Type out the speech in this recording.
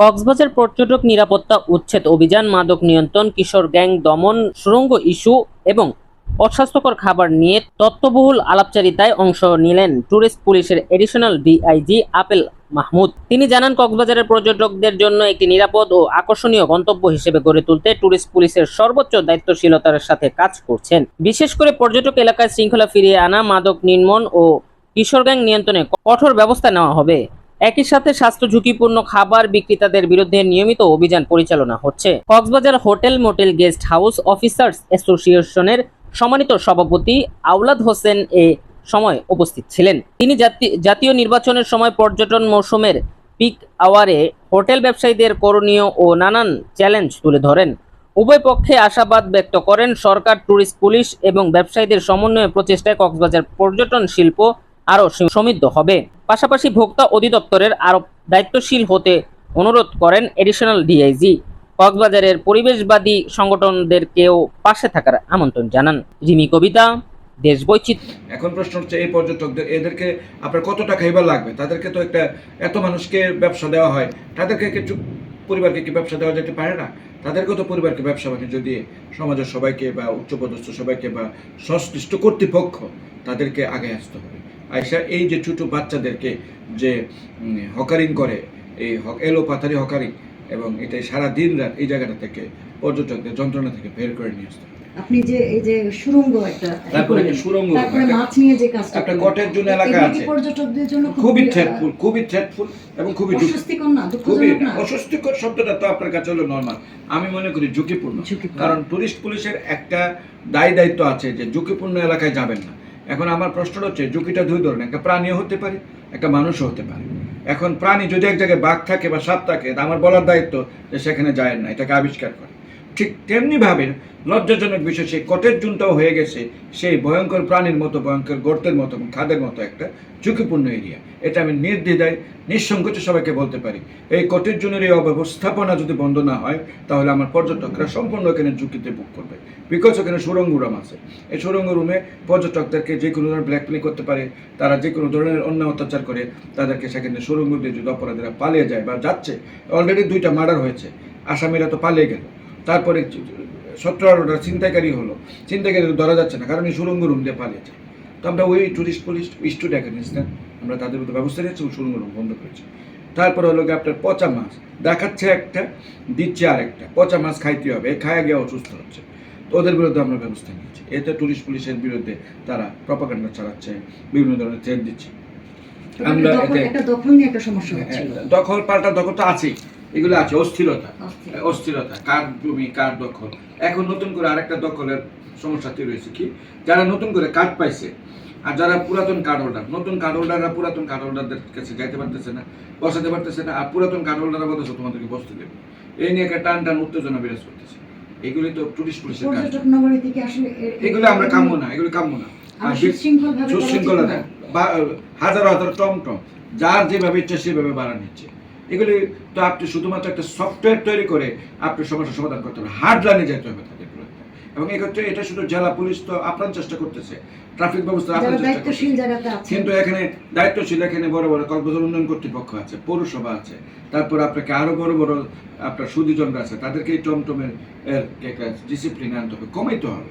কক্সবাজার পর্যটক নিরাপত্তা উচ্ছেদ অভিযান, মাদক নিয়ন্ত্রণ, কিশোর গ্যাং দমন, সুরঙ্গ ইস্যু এবং অস্বাস্থ্যকর খাবার নিয়ে তত্ত্ববহুল আলাপচারিতায় অংশ নিলেন ট্যুরিস্ট পুলিশের এডিশনাল ডিআইজি আপেল মাহমুদ। তিনি জানান, কক্সবাজারের পর্যটকদের জন্য একটি নিরাপদ ও আকর্ষণীয় গন্তব্য হিসেবে গড়ে তুলতে ট্যুরিস্ট পুলিশের সর্বোচ্চ দায়িত্বশীলতার সাথে কাজ করছেন। বিশেষ করে পর্যটক এলাকায় শৃঙ্খলা ফিরিয়ে আনা, মাদক নির্মূল ও কিশোর গ্যাং নিয়ন্ত্রণে কঠোর ব্যবস্থা নেওয়া হবে। একই সাথে স্বাস্থ্য ঝুঁকিপূর্ণ খাবার বিক্রেতাদের বিরুদ্ধে নিয়মিত অভিযান পরিচালনা হচ্ছে। Cox's Bazar hotel motel guest house officers অ্যাসোসিয়েশনের সম্মানিত সভাপতি আওলাদ হোসেন এ সময় উপস্থিত ছিলেন। তিনি জাতি- জাতীয় নির্বাচনের সময় পর্যটন মৌসুমের পিক আওয়ারে হোটেল ব্যবসায়ীদের করণীয় ও নানান চ্যালেঞ্জ তুলে ধরেন। উভয় পক্ষে আশাবাদ ব্যক্ত করেন সরকার, ট্যুরিস্ট, পুলিশ এবং ব্যবসায়ীদের সমন্বয়ে প্রচেষ্টায় কক্সবাজার পর্যটন শিল্প আরও সমৃদ্ধ হবে। পাশাপাশি ভোক্তা অধিদপ্তরের আরও দায়িত্বশীল হতে অনুরোধ করেন এডিশনাল ডিআইজি। কক্সবাজারের পরিবেশবাদী সংগঠনদেরকেও পাশে থাকার আমন্ত্রণ জানান। রিমি কবিতা, দেশ বৈচিত্র্য। এখন প্রশ্ন হচ্ছে, এই পর্যটকদের, এদেরকে আপনার কত টাকা এবার লাগবে? তাদেরকে তো একটা এত মানুষকে ব্যবসা দেওয়া হয়, তাদেরকে কিছু পরিবারকে কি ব্যবসা দেওয়া যেতে পারে না? তাদেরকেও তো পরিবারকে ব্যবসা বাণিজ্য দিয়ে সমাজের সবাইকে বা উচ্চপদস্থ সবাইকে বা সংশ্লিষ্ট কর্তৃপক্ষ তাদেরকে আগে আসতে হবে। আইসা এই যে ছোট বাচ্চাদেরকে যে হকারিং করে এই এলো পাথারি হকারিং এবং এটাই সারা দিন রাত এই জায়গাটা থেকে পর্যটকদের যন্ত্রণা থেকে বের করে নিয়ে আসতে আপনি যে এই যে সুরঙ্গ একটা তারপরে সুরঙ্গ তারপরে মাছ নিয়ে যে কাজটা একটা করলেন, জন্য এলাকা আছে। পর্যটকদের জন্য খুবই থ্রেটফুল খুবই থ্রেটফুল এবং খুবই অস্বস্তিকর না দুঃখজনক না? অস্বস্তিকর শব্দটা তো আপনার কাছে হলো নর্মাল আমি মনে করি ঝুঁকিপূর্ণ। কারণ টুরিস্ট পুলিশের একটা দায় দায়িত্ব আছে যে ঝুঁকিপূর্ণ এলাকায় যাবেন না। এখন আমার প্রশ্নটা হচ্ছে, ঝুঁকিটা দুই ধরনের, একটা প্রাণীও হতে পারে, একটা মানুষও হতে পারে। এখন প্রাণী যদি এক জায়গায় বাঘ থাকে বা সাপ থাকে, তা আমার বলার দায়িত্ব যে সেখানে যায় না, এটাকে আবিষ্কার করে। ঠিক তেমনিভাবে লজ্জাজনক বিষয়, সেই কটের জুনটাও হয়ে গেছে, সেই ভয়ঙ্কর প্রাণীর মতো, ভয়ঙ্কর গর্তের মতো খাদের মতো একটা ঝুঁকিপূর্ণ এরিয়া এটা আমি নির্দ্বিধায়, নিঃসংকোচে সবাইকে বলতে পারি। এই কটের জনের এই অব্যবস্থাপনা যদি বন্ধ না হয়, তাহলে আমার পর্যটকরা সম্পূর্ণ এখানে ঝুঁকিতে বুক করবে। বিকজ ওখানে সুরঙ্গ রুম আছে। এই সুরঙ্গ রুমে পর্যটকদেরকে যে কোনো ধরনের ব্ল্যাকমেল করতে পারে, তারা যে কোনো ধরনের অন্য অত্যাচার করে, তাদেরকে সেখানে সুরঙ্গ দিয়ে যদি অপরাধীরা পালিয়ে যায় বা যাচ্ছে অলরেডি দুইটা মার্ডার হয়েছে। আসামিরা তো পালিয়ে গেল। তারপরে সতেরো আঠারোটা ছিনতাইকারী হলো। ছিনতাইকারী ধরা যাচ্ছে না কারণ এই সুরঙ্গ রুম দিয়ে পালিয়েছে। তো আমরা ওই টুরিস্ট পুলিশ স্টুড অ্যাকাডেমিস্তান আমরা তাদের মধ্যে ব্যবস্থা নিয়েছি এবং সুরঙ্গ রুম বন্ধ করেছি। তারপরে হলো গিয়ে আপনার পচা মাছ দেখাচ্ছে একটা দিচ্ছে আরেকটা। পচা মাছ খাইতে হবে খায়া গিয়ে অসুস্থ হচ্ছে। তো ওদের বিরুদ্ধে আমরা ব্যবস্থা নিয়েছি। এতে টুরিস্ট পুলিশের বিরুদ্ধে তারা প্রপাগান্ডা চালাচ্ছে বিভিন্ন ধরনের থ্রেট দিচ্ছে। আমরা সমস্যা দখল পাল্টা দখল তো আছেই। এগুলো আছে অস্থিরতা। অস্থিরতা। কার জমি কার দখল। এখন নতুন করে আরেকটা দখলের সমস্যা তৈরি হয়েছে কি? যারা নতুন করে কার্ড পাইছে আর যারা পুরাতন কার্ড হোল্ডার নতুন কার্ড হোল্ডাররা পুরাতন কার্ড হোল্ডারদের কাছে যাইতে পারতেছে না বসাতে পারতেছে না আর পুরাতন কার্ড হোল্ডাররা বলতেছে তোমাদেরকে বসতে দেবে। এই নিয়ে একটা টান টান উত্তেজনা বিরাজ করতেছে। এগুলি তো টুরিস্ট পুলিশের কাজ। এগুলো আমরা কাম্য না এগুলো কাম্য না। আর আমরা সুশৃঙ্খল ভাবে সুশৃঙ্খলা বা হাজার হাজার টম টম যার যেভাবে ইচ্ছা সেভাবে বাড়া নিচ্ছে। এগুলি তো আপনি শুধুমাত্র একটা সফটওয়্যার তৈরি করে আপনি সমস্যার সমাধান করতে হবে। হার্ড লাইনে যেতে হবে তাদের বিরুদ্ধে। এবং এক্ষেত্রে এটা শুধু জেলা পুলিশ তো আপ্রাণ চেষ্টা করতেছে। ট্রাফিক ব্যবস্থা আপ্রাণ চেষ্টা করতেছে। কিন্তু এখানে দায়িত্বশীল এখানে বড় বড় কক্সবাজার উন্নয়ন কর্তৃপক্ষ আছে পৌরসভা আছে তারপর আপনাকে আরও বড় বড় আপনার সুদীজনরা আছে তাদেরকে এই টমটমের ডিসিপ্লিন আনতে হবে কমাইতে হবে।